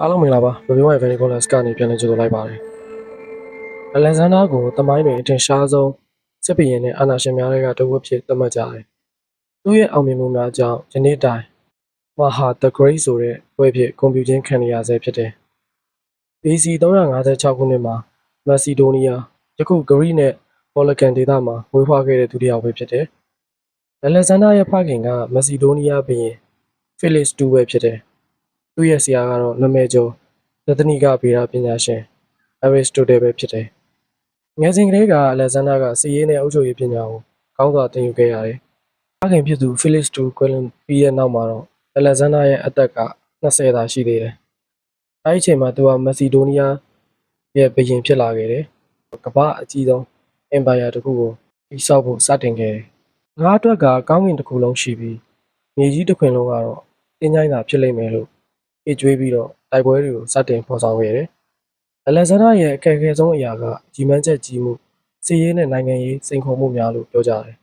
အားလုံးမင်္ဂလာပါဘယ်လိုမှ Venicolas ကနေပြန်လည်ကြိုဆိုလိုက်ပါတယ်အလက်ဇန်ဒါကိုတမိုင်းတွင်အထင်ရှားဆုံးစစ်ဘီရင်နဲ့အာနာရှင်များတွေကတဝက်ဖြစ်သတ်မှတ်ကြတယ်သူ့ရဲ့အောင်မြင်မှုများကြောင့်ယနေ့တိုင်မဟာ The Great ဆိုတဲ့ဘွဲ့ဖြစ်ကွန်ပျူတာခံရဆဲဖြစ်တယ် BC 356ခုနှစ်မှာမက်ဆီဒိုးနီးယားယခုဂရိနဲ့ဘောလကန်ဒေသမှာဝေးဖွားခဲ့တဲ့ဒုတိယဘွဲ့ဖြစ်တယ်အလက်ဇန်ဒါရဲ့ဖခင်ကမက်ဆီဒိုးနီးယားဘီရင်ဖိလစ်တူဘဲဖြစ်တယ် သူ့ရဲ့ဆရာကတော့နာမည်ကျော်သတ္တနိကဗေဒပညာရှင်အရစ်စတိုတယ်ပဲဖြစ်တယ်။ငယ်စဉ်ကလေးကအလက်ဇန်ဒါကစီးရေးနဲ့အုပ်ချုပ်ရေးပညာကိုကောင်းစွာသင်ယူခဲ့ရတယ်။အခင်ဖြစ်သူဖိလစ်စတူကွယ်လွန်ပြီးရဲ့နောက်မှာတော့အလက်ဇန်ဒါရဲ့အသက်က20သာရှိသေးတယ်။အဲဒီအချိန်မှာသူကမက်ဆီဒိုးနီးယားရဲ့ဘုရင်ဖြစ်လာခဲ့တယ်။ကမ္ဘာအကြီးဆုံးအင်ပါယာတစ်ခုကိုတည်ဆောက်ဖို့စတင်ခဲ့တယ်။ငါးအတွက်ကကောင်းကင်တစ်ခုလုံးရှိပြီးမြေကြီးတစ်ခွင်လုံးကတော့တင်းကြိုင်းသာဖြစ်လိမ့်မယ်လို့ အကျွေးပြီးတော့တိုက်ပွဲတွေကိုစတင်ဖော်ဆောင်ခဲ့တယ်။အလက်ဇန်ဒါရဲ့အခက်အခဲဆုံးအရာကကြီးမန်းချက်ကြီးမှုစီးရေးနဲ့နိုင်ငံရေးစိန်ခေါ်မှုများလို့ပြောကြတယ်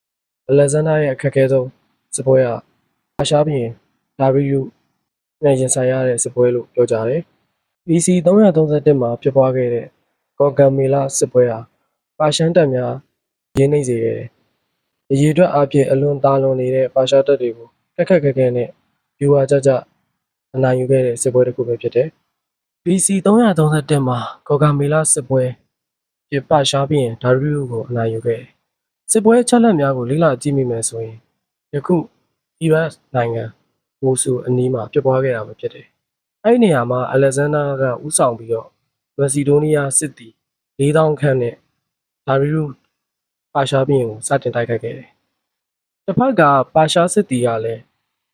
။အလက်ဇန်ဒါရဲ့အခက်အခဲဆုံးစစ်ပွဲကအာရှားပြည်ဒါဗီယုနဲ့ရင်ဆိုင်ရတဲ့စစ်ပွဲလို့ပြောကြတယ်။ BC 331မှာဖြစ်ပွားခဲ့တဲ့ကော်ဂမ်မေလာစစ်ပွဲဟာပါရှန်တပ်များရင်းနှိမ့်စေခဲ့တယ်။အရေးအတွက်အပြင်အလွန်တာလွန်နေတဲ့ပါရှားတပ်တွေကိုခက်ခက်ခဲခဲနဲ့ယူဝါကြကြ အနိုင်ယူခဲ့တဲ့စစ်ပွဲတစ်ခုပဲဖြစ်တယ်။ BC 331မှာဂေါ်ဂါမေလာစစ်ပွဲပြပရှားပြီးရင်ဒါရီယုကိုအနိုင်ယူခဲ့တယ်။စစ်ပွဲချက်လက်များကိုလေ့လာကြည့်မိမယ်ဆိုရင်ယခုအီရတ်နိုင်ငံဝိုဆူအနီးမှာဖြစ်ပွားခဲ့တာပဲဖြစ်တယ်။အဲဒီနေရာမှာအလက်ဇန်ဒါကဥဆောင်ပြီးတော့မက်ဆီဒိုးနီးယားစစ်သည်4000ခန့်နဲ့ဒါရီယုပါရှားပြီးရင်ကိုစတင်တိုက်ခိုက်ခဲ့တယ်။တစ်ဖက်ကပါရှားစစ်သည်ကလည်း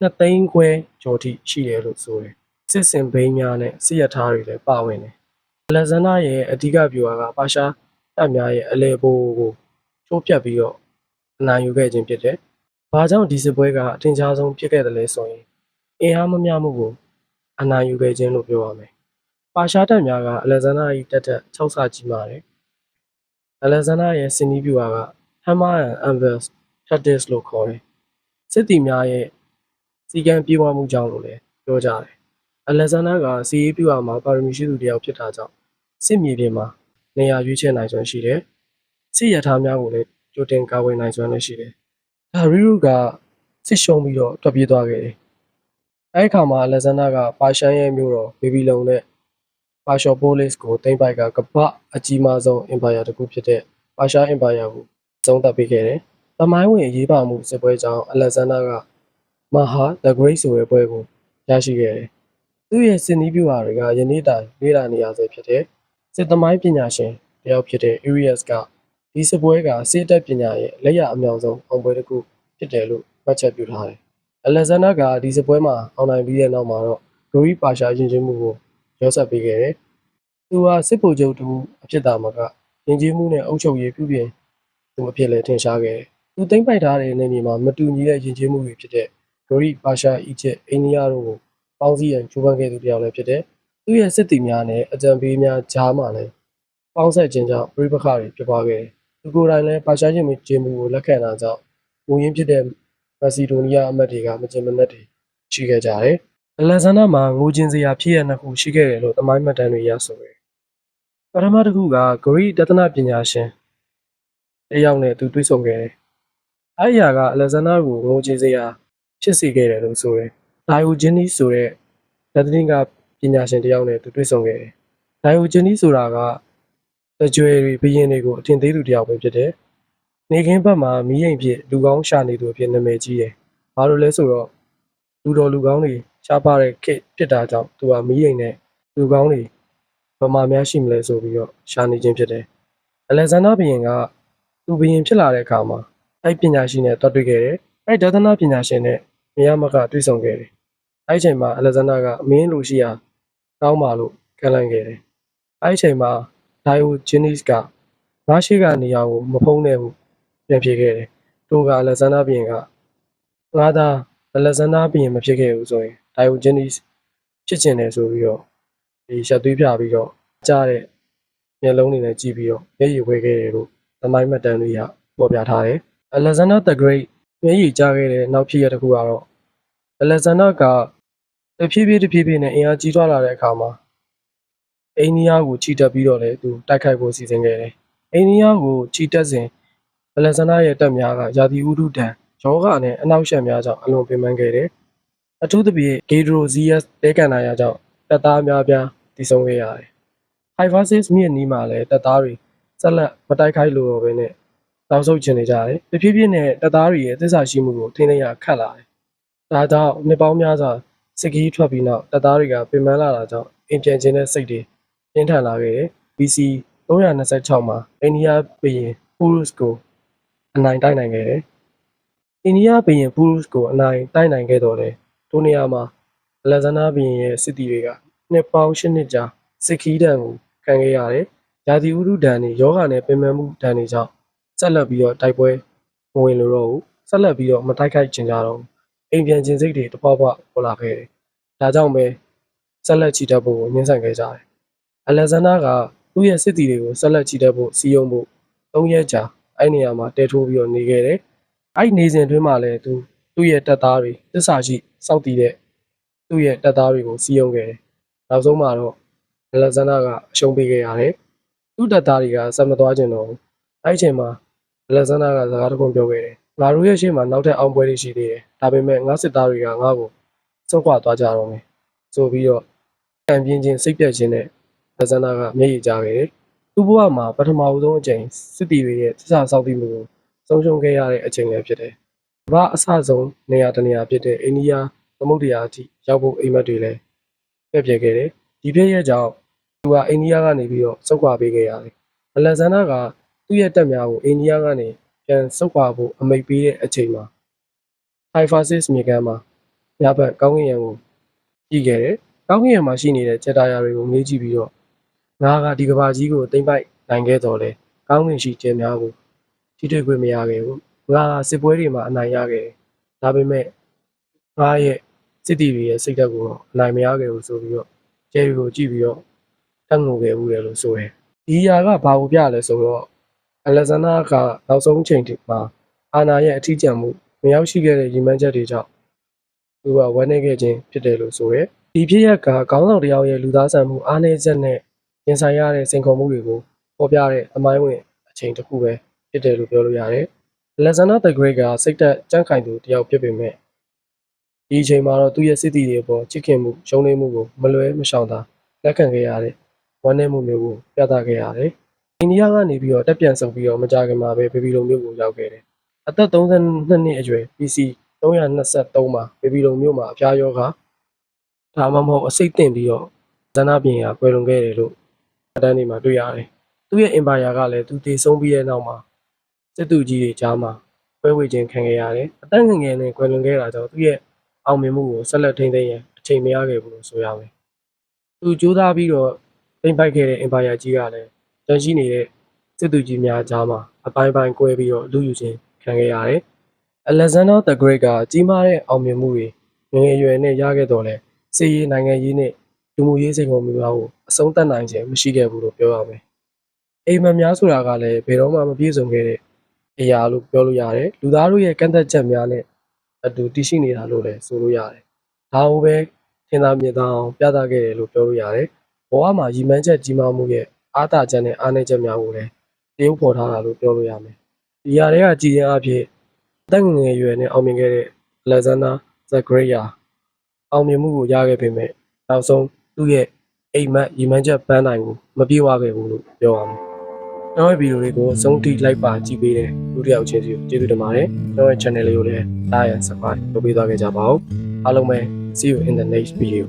နှစ်သိန်းခွဲကျော်ထိရှိတယ်လို့ဆိုတယ်။စစ်စင်ဘိန်းများနဲ့စစ်ရထားတွေလည်းပါဝင်တယ်။အလက်ဇန်ဒါရဲ့အဓိကဗျူဟာကပါရှားတပ်များရဲ့အလဲပိုးကိုချိုးပြတ်ပြီးတော့အနိုင်ယူခဲ့ခြင်းဖြစ်တယ်။ဘာကြောင့်ဒီစစ်ပွဲကအထင်ရှားဆုံးဖြစ်ခဲ့တယ်လဲဆိုရင်အင်အားမမျှမှုကိုအနိုင်ယူခဲ့ခြင်းလို့ပြောရမယ်။ပါရှားတပ်များကအလက်ဇန်ဒါ၏တပ်ထက်6ဆကြီးမာတယ်။အလက်ဇန်ဒါရဲ့စင်နီးဗျူဟာက Hammer and Anvil Tactics လို့ခေါ်တယ်။စစ်သည်များရဲ့ စီကံပြေဝမှုကြောင့်လို့လည်းပြောကြတယ်။အလက်ဇန်ဒါကစီးရေးပြူဟာမှာပါရမီရှိသူတစ်ယောက်ဖြစ်တာကြောင့်စစ်မြေပြင်မှာနေရာရွေးချယ်နိုင်စွမ်းရှိတယ်။စစ်ရထားများကိုလည်းကြိုတင်ကာဝယ်နိုင်စွမ်းလည်းရှိတယ်။ဒါရီရူကစစ်ရှုံးပြီးတော့ထွက်ပြေးသွားခဲ့တယ်။အဲဒီအခါမှာအလက်ဇန်ဒါကပါရှန်ရဲ့မြို့တော်ဘေဘီလုံနဲ့ပါရှော်ပိုလစ်ကိုသိမ်းပိုက်ကကပ္ပအကြီးမားဆုံးအင်ပါယာတစ်ခုဖြစ်တဲ့ပါရှားအင်ပါယာကိုသုံးသပ်ပေးခဲ့တယ်။တမိုင်းဝင်အရေးပါမှုစစ်ပွဲကြောင့်အလက်ဇန်ဒါက မဟာ The Great ဆိုတဲ့ပွဲကိုရရှိခဲ့တယ်။သူ့ရဲ့စစ်နီးပြူဟာတွေကယနေ့တိုင်လေ့လာနေရဆဲဖြစ်တဲ့စစ်သမိုင်းပညာရှင်တယောက်ဖြစ်တဲ့ Arius ကဒီစစ်ပွဲကစစ်တပ်ပညာရဲ့လက်ရအမြောက်ဆုံးအောင်ပွဲတစ်ခုဖြစ်တယ်လို့မှတ်ချက်ပြုထားတယ်။ Alexander ကဒီစစ်ပွဲမှာအောင်နိုင်ပြီးတဲ့နောက်မှာတော့ Gori Pasha ယဉ်ကျေးမှုကိုရောဆက်ပေးခဲ့တယ်။သူဟာစစ်ဗိုလ်ချုပ်တူအဖြစ်သာမကယဉ်ကျေးမှုနဲ့အုပ်ချုပ်ရေးပြုပြင်သူအဖြစ်လည်းထင်ရှားခဲ့တယ်။သူသိမ့်ပိုက်ထားတဲ့နေမြေမှာမတူညီတဲ့ယဉ်ကျေးမှုတွေဖြစ်တဲ့ ဂရိပါရှာအီဂျစ်အိန္ဒိယတို့ကိုပေါင်းစည်းရန်ကြိုးပမ်းခဲ့သူတစ်ယောက်လည်းဖြစ်တယ်။သူရဲ့စစ်တီများနဲ့အကြံပေးများကြားမှာလည်းပေါင်းဆက်ခြင်းကြောင့်ပြိပခါတွေဖြစ်ပွားခဲ့တယ်။သူကိုယ်တိုင်လည်းပါရှာချင်းမကျေမှုကိုလက်ခံတာကြောင့်မူရင်းဖြစ်တဲ့မက်ဆီဒိုနီးယားအမတ်တွေကမကျင်မနက်တွေရှိခဲ့ကြတယ်။အလက်ဇန်ဒါမှာငိုချင်းစရာဖြစ်ရနှစ်ခုရှိခဲ့တယ်လို့သမိုင်းမှတ်တမ်းတွေရဆိုတယ်။ပထမတစ်ခုကဂရိတသနာပညာရှင်တယောက်နဲ့သူတွေ့ဆုံခဲ့တယ်။အဲဒီအရာကအလက်ဇန်ဒါကိုငိုချင်းစရာ ဖြစ်စေခဲ့တယ်လို့ဆိုတယ်။ဒိုင်ယိုဂျင်းနီဆိုတဲ့လက်တင်ကပညာရှင်တစ်ယောက်နဲ့သူတွေ့ဆုံခဲ့တယ်။ဒိုင်ယိုဂျင်းနီဆိုတာကတကြွယ်တွေဘီရင်တွေကိုအထင်သေးသူတစ်ယောက်ပဲဖြစ်တယ်။နေခင်းဘက်မှာမီးရင်ဖြစ်လူကောင်းရှာနေသူအဖြစ်နာမည်ကြီးတယ်။ဘာလို့လဲဆိုတော့လူတော်လူကောင်းတွေရှားပါတဲ့ခစ်ဖြစ်တာကြောင့်သူကမီးရင်နဲ့လူကောင်းတွေဗမာများရှိမလဲဆိုပြီးတော့ရှာနေခြင်းဖြစ်တယ်။အလက်ဇန်ဒါဘီရင်ကသူဘီရင်ဖြစ်လာတဲ့အခါမှာအဲ့ပညာရှိနဲ့တွေ့တွေ့ခဲ့တယ်။ အဲ့ဒေသနာပညာရှင်နဲ့မရမကတွေ့ဆုံခဲ့တယ်။အဲ့ဒီချိန်မှာအလက်ဇန်ဒါကအမင်းလူရှိရာတောင်းပါလို့ကန့်လန့်ခဲ့တယ်။အဲ့ဒီချိန်မှာဒိုင်ယိုဂျင်းနီစ်ကငါရှိကနေရာကိုမဖုံးနဲ့ဘူးပြန်ပြေခဲ့တယ်။သူကအလက်ဇန်ဒါဘီရင်ကငါသာအလက်ဇန်ဒါဘီရင်မဖြစ်ခဲ့ဘူးဆိုရင်ဒိုင်ယိုဂျင်းနီစ်ဖြစ်ကျင်တယ်ဆိုပြီးတော့ဒီရက်သွေးပြပြီးတော့ကြားတဲ့မျက်လုံးတွေနဲ့ကြည့်ပြီးတော့မျက်ရည်ဝဲခဲ့တယ်လို့သမိုင်းမှတ်တမ်းတွေကပေါ်ပြထားတယ်။ Alexander the Great မျက်ရည်ကျခဲ့တဲ့နောက်ဖြစ်ရတစ်ခုကတော့ Alexander ကတဖြည်းဖြည်းတဖြည်းဖြည်းနဲ့အင်အားကြီးထွားလာတဲ့အခါမှာအိန္ဒိယကိုချီတက်ပြီးတော့လေသူတိုက်ခိုက်ဖို့စီစဉ်ခဲ့တယ်။အိန္ဒိယကိုချီတက်စဉ်အလက်ဇန္ဒာရဲ့တပ်များကယာတီဥဒုဒံယောဂနဲ့အနောက်ရှက်များကြောင့်အလွန်ပင်ပန်းခဲ့တယ်။အထူးသဖြင့်ဂေဒရိုဇီယက်တဲကန်နာယာကြောင့်တပ်သားများပြားတည်ဆုံခဲ့ရတယ်။ Hyversis မြစ်နီးမှာလည်းတပ်သားတွေဆက်လက်မတိုက်ခိုက်လို့တော့ဘဲ နဲ့တောက်ဆုပ်ချင်နေကြတယ်။တဖြည်းဖြည်းနဲ့တပ်သားတွေရဲ့သစ္စာရှိမှုကိုထိန်းသိမ်းရခက်လာတယ်။ဒါကြောင့်နှစ်ပေါင်းများစွာစစ်ကြီးထွက်ပြီးနောက်တပ်သားတွေကပင်ပန်းလာတာကြောင့်အင်ပြန်ခြင်းတဲ့စိတ်တွေပြင်းထန်လာခဲ့တယ်။ BC 326မှာအိန္ဒိယဘုရင်ပူရုစ်ကိုအနိုင်တိုက်နိုင်ခဲ့တယ်။အိန္ဒိယဘုရင်ပူရုစ်ကိုအနိုင်တိုက်နိုင်ခဲ့တော့လေထိုနေရာမှာအလက်ဇန္ဒာဘုရင်ရဲ့စစ်တီတွေကနှစ်ပေါင်း၈နှစ်ကြာစစ်ခီးဒဏ်ကိုခံခဲ့ရတယ်။ယာတီဥဒုဒဏ်တွေယောဂနဲ့ပင်ပန်းမှုဒဏ်တွေကြောင့် ဆက်လက်ပြီးတော့တိုက်ပွဲမဝင်လို့တော့ဘူးဆက်လက်ပြီးတော့မတိုက်ခိုက်ချင်ကြတော့ဘူးအိမ်ပြန်ခြင်းစိတ်တွေတပွားပွားပေါ်လာခဲ့တယ်။ဒါကြောင့်ပဲဆက်လက်ချီတက်ဖို့ကိုညှင်းဆန်ခဲ့ကြတယ်။အလက်ဇန္ဒာကသူ့ရဲ့စစ်တီတွေကိုဆက်လက်ချီတက်ဖို့စီယုံဖို့၃ရက်ကြာအဲ့နေရာမှာတဲထိုးပြီးတော့နေခဲ့တယ်။အဲ့နေစဉ်အတွင်းမှာလည်းသူသူ့ရဲ့တပ်သားတွေတစ္ဆာရှိစောက်တည်တဲ့သူ့ရဲ့တပ်သားတွေကိုစီယုံခဲ့တယ်။နောက်ဆုံးမှာတော့အလက်ဇန္ဒာကအရှုံးပေးခဲ့ရတယ်။သူ့တပ်သားတွေကဆက်မသွားကြတော့ဘူး။အဲ့ဒီအချိန်မှာအ လက်ဇန္ဒာကစကားတစ်ခုပြောခဲ့တယ်။ငါတို့ရဲ့ရှေ့မှာနောက်ထပ်အောင်ပွဲတွေရှိသေးတယ်။ဒါပေမဲ့ငါစစ်သားတွေကငါ့ကိုစွန့်ခွာသွားကြတော့မယ်။ဆိုပြီးတော့ကံပြင်းချင်းစိတ်ပြတ်ခြင်းနဲ့လက်ဇန္ဒာကမျက်ရည်ကျခဲ့တယ်။သူ့ဘဝမှာပထမဦးဆုံးအကြိမ်စစ်တီတွေရဲ့တစ္ဆာဆောက်တည်မှုကိုဆုံးရှုံးခဲ့ရတဲ့အချိန်လည်းဖြစ်တယ်။ဘာအဆဆုံးနေရာတနေရာဖြစ်တဲ့အိန္ဒိယသမုဒ္ဒရာအထိရောက်ဖို့အိမ်မက်တွေလည်းပြည့်ပြည့်ခဲ့တယ်။ဒီဖြစ်ရဲ့ကြောင့်သူကအိန္ဒိယကနေပြီးတော့စုခွာပေးခဲ့ရတယ်။အလက်ဇန္ဒာက သူ့ရဲ့တပ်များကိုအိန္ဒိယကနေပြန်စုခွာဖို့အမိန့်ပေးတဲ့အချိန်မှာ Hyphasis မြေကမ်းမှာညဘက်ကောင်းကင်ယံကိုကြည့်ခဲ့တယ်။ကောင်းကင်ယံမှာရှိနေတဲ့ဂျက်တာယာတွေကိုမေးကြည့်ပြီးတော့ငါကဒီကဘာကြီးကိုတိမ့်ပိုက်နိုင်ခဲ့တော်လဲကောင်းကင်ရှိကျဲများကိုထိတွေ့ခွင့်မရခဲ့ဘူး။ငါကစစ်ပွဲတွေမှာအနိုင်ရခဲ့တယ်။ဒါပေမဲ့ငါရဲ့စစ်တီတွေရဲ့စိတ်ဓာတ်ကိုတော့အနိုင်မရခဲ့ဘူးဆိုပြီးတော့ကျဲတွေကိုကြည့်ပြီးတော့တတ်ငိုခဲ့ဘူးလေလို့ဆိုတယ်။ဒီຢာကဘာကိုပြလဲဆိုတော့ အလက်ဇန္ဒာကနောက်ဆုံးချိန်ထိမှာအာနာရဲ့အထီးကျန်မှုမရောက်ရှိခဲ့တဲ့ရည်မှန်းချက်တွေကြောင့်သူကဝမ်းနည်းခဲ့ခြင်းဖြစ်တယ်လို့ဆိုရဲဒီဖြစ်ရက်ကခေါင်းဆောင်တစ်ယောက်ရဲ့လူသားဆန်မှုအားနည်းချက်နဲ့ရင်ဆိုင်ရတဲ့စိန်ခေါ်မှုတွေကိုပေါ်ပြတဲ့အမိုင်းဝင်အချိန်တစ်ခုပဲဖြစ်တယ်လို့ပြောလို့ရတယ်။ Alexander the Great ကစိတ်သက်ကြံ့ခိုင်သူတစ်ယောက်ဖြစ်ပေမဲ့ဒီအချိန်မှာတော့သူ့ရဲ့စစ်တီတွေပေါ်ချစ်ခင်မှုရှုံးနိမ့်မှုကိုမလွဲမရှောင်သာလက်ခံခဲ့ရတဲ့ဝမ်းနည်းမှုမျိုးကိုပြသခဲ့ရတယ်။ အိန္ဒိယကနေပြီးတော့တက်ပြန်ဆုံပြီးတော့မကြခင်မှာပဲဘေဘီလုံမျိုးကိုရောက်ခဲ့တယ်။အသက်32နှစ်အရွယ် PC 323မှာဘေဘီလုံမျိုးမှာအဖျားယောဂဒါမှမဟုတ်အစိတ်တင်ပြီးတော့ဇန္နာပြင်ကကွယ်လွန်ခဲ့တယ်လို့အတန်းတွေမှာတွေ့ရတယ်။သူ့ရဲ့ empire ကလည်းသူတည်ဆုံးပြီးတဲ့နောက်မှာစစ်သူကြီးတွေကြားမှာပွဲဝေခြင်းခံခဲ့ရတယ်။အသက်ငယ်ငယ်နဲ့ကွယ်လွန်ခဲ့တာကြောင့်သူ့ရဲ့အောင်မြင်မှုကိုဆက်လက်ထိန်းသိမ်းရန်အချိန်မရခဲ့ဘူးလို့ဆိုရမယ်။သူကြိုးစားပြီးတော့တိမ့်ပိုက်ခဲ့တဲ့ empire ကြီးကလည်း တန်ရှိနေတဲ့စစ်သူကြီးများကြားမှာအပိုင်းပိုင်းကွဲပြီးတော့လူယူခြင်းခံခဲ့ရတယ်။ Alexander the Great ကကြီးမားတဲ့အောင်မြင်မှုတွေငယ်ငယ်ရွယ်နဲ့ရခဲ့တော့လဲစီးရေးနိုင်ငံရေးနဲ့လူမှုရေးစိန်ခေါ်မှုများကိုအဆုံးသတ်နိုင်ခြင်းမရှိခဲ့ဘူးလို့ပြောရမယ်။အိမ်မက်များဆိုတာကလည်းဘယ်တော့မှမပြည့်စုံခဲ့တဲ့အရာလို့ပြောလို့ရတယ်။လူသားတို့ရဲ့ကန့်သက်ချက်များနဲ့အတူတည်ရှိနေတာလို့လည်းဆိုလို့ရတယ်။ဒါကိုပဲထင်သာမြင်သာအောင်ပြသခဲ့တယ်လို့ပြောလို့ရတယ်။ဘဝမှာရည်မှန်းချက်ကြီးမားမှုရဲ့ အားသာချက်နဲ့အားနည်းချက်များကိုလည်းတရုပ်ဖော်ထားတာလို့ပြောလို့ရမယ်။ဒီຢာတွေကကြည်ရင်အဖြစ်အသက်ငယ်ငယ်ရွယ်နဲ့အောင်မြင်ခဲ့တဲ့ Alexander the Great ရာအောင်မြင်မှုကိုရခဲ့ပေမဲ့နောက်ဆုံးသူ့ရဲ့အိမ်မက်ရည်မှန်းချက်ပန်းနိုင်ကိုမပြေဝခဲ့ဘူးလို့ပြောရမယ်။ကျွန်တော်ရဲ့ဗီဒီယိုလေးကိုအဆုံးထိလိုက်ပါကြည့်ပေးတဲ့လူတစ်ယောက်ချင်းစီကိုကျေးဇူးတင်ပါတယ်။ကျွန်တော်ရဲ့ channel လေးကိုလည်း like and subscribe လုပ်ပေးသွားခဲ့ကြပါဦး။အားလုံးပဲ see you in the next video